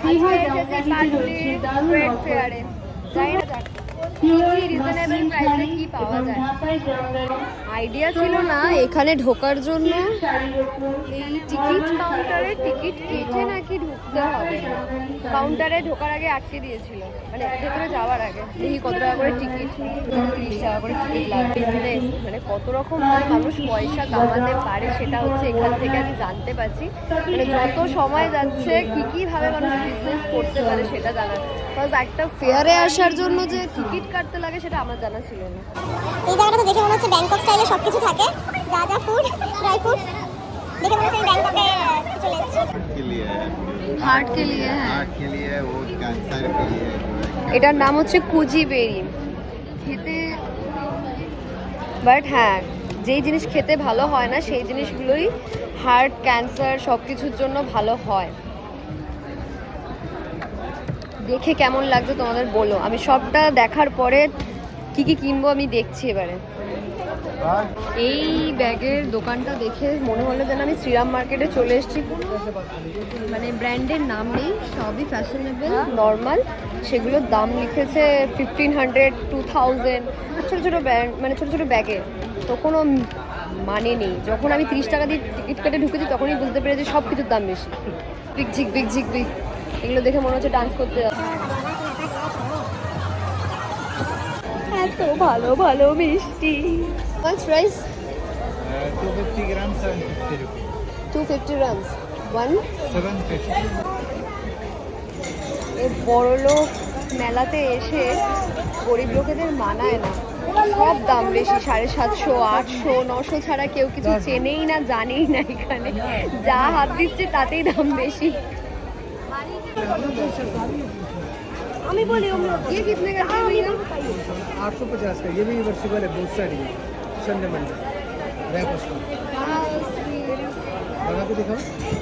আজকে এসেছি পাটুলি ট্রেড ফেয়ারে যাই না যাক কি আইডিয়া ছিল না, এখানে ঢোকার জন্য এই টিকিট কাউন্টারে টিকিট কেটে নাকি ঢুকতে হবে? কাউন্টারে ঢোকার আগে আটকে দিয়েছিল মানে ভেতরে যাওয়ার আগে। দেখি কত টাকা করে টিকিট তিরিশ টাকা করে টিকিট লাগবে। মানে কত রকম মানুষ পয়সা কামাতে পারে সেটা হচ্ছে এখান থেকে আমি জানতে পারছি। মানে যত সময় যাচ্ছে, কি কি ভাবে মানুষ বিজনেস করতে পারে সেটা জানা একটা ফেয়ারে আসার জন্য যে টিকিট কাটতে লাগে সেটা আমার জানা ছিল না। এই জায়গাটা দেখে মনে হচ্ছে ব্যাংকক স্টাইলে সব কিছু থাকে। যা যা ফুড ড্রাই ফুড দেখে মনে হচ্ছে ব্যাংককে এটার নাম হচ্ছে কুজি বেরি খেতে বাট হ্যাঁ যেই জিনিস খেতে ভালো হয় না সেই জিনিসগুলোই হার্ট ক্যান্সার সব কিছুর জন্য ভালো হয়। দেখে কেমন লাগছে তোমাদের বলো। আমি সবটা দেখার পরে কি কি কিনবো আমি দেখছি এবারে। এই ব্যাগের দোকানটা দেখে মনে হলো যেন আমি শ্রীরাম মার্কেটে চলে এসেছি। মানে ব্র্যান্ডের নাম নেই সবই ফ্যাশনেবল নর্মাল সেগুলোর দাম লিখেছে ফিফটিন হান্ড্রেড টু থাউজেন্ড ছোটো ছোটো ব্র্যান্ড মানে ছোটো ছোটো ব্যাগে। তো কোনো মানে নেই। যখন আমি তিরিশ টাকা দিয়ে টিকিট কেটে ঢুকেছি তখনই বুঝতে পেরেছি সব কিছুর দাম বেশি। বিগ ঝিক বিগ ঝিক বিগ। এগুলো দেখে মনে হচ্ছে ডান্স করতে এত ভালো ভালো মিষ্টি। What's price? 250 750 এই বড় লোক মেলাতে এসে গরিব লোকেদের মানায় না। সব দাম বেশি, সাড়ে সাতশো, আটশো, নশো ছাড়া কেউ কিছু চেনেই না, জানেই না এখানে। যা হাত দিচ্ছে তাতেই দাম বেশি। बोले ये कितने का आठ सौ पचास का ये भी यूनिवर्सिबल है बहुत सारी है। Sunday Monday. रैप को बना दिखाओ।